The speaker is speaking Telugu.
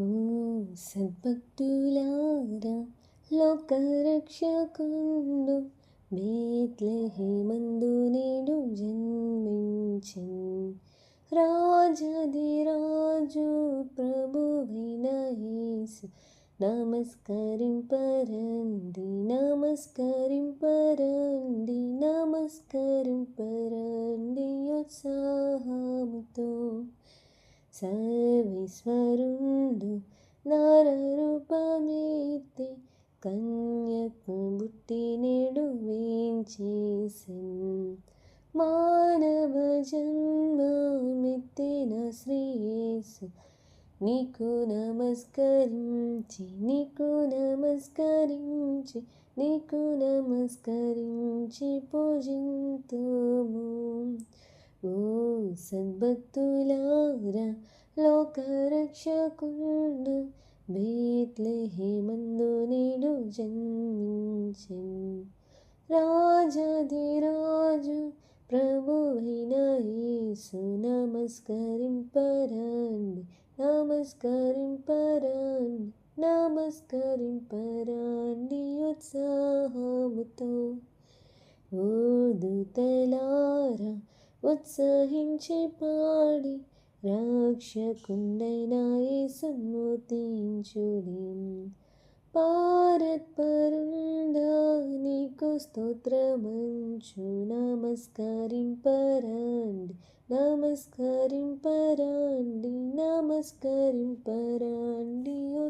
ఓ సద్భక్తులారా లోకరక్షకుండు బేత్లెహేమందు నేడు జన్మించెన్. రాజాదిరాజు ప్రభువైన యేసు నమస్కరింపరండి నమస్కరింపరండి నమస్కరింపరండి ఉత్సాహం సర్వేశ్వరుండు నరరూపమెత్తి కన్యకు బుట్టి నేడు మానవ జన్మమెత్తిన శ్రీయేసు నీకు నమస్కరించి నీకు నమస్కరించి నీకు నమస్కరించి పూజింతు సద్భక్తులారా లోకరక్షకుండు బేత్లెహేమందు నేడు జన్మించెన్. రాజాదిరాజు ప్రభువైన యేసు నమస్కరింపరండి నమస్కరింపరండి నమస్కరింపరండి ఉత్సాహముతో. ఓదుతలారా ఉత్సహించి పాడి రక్షకుండైన యేసున్ముతించుడి పారత్పరుండా నీకు స్తోత్రమంచు. నమస్కరింపరండి నమస్కరింపరండి నమస్కరింపరండి.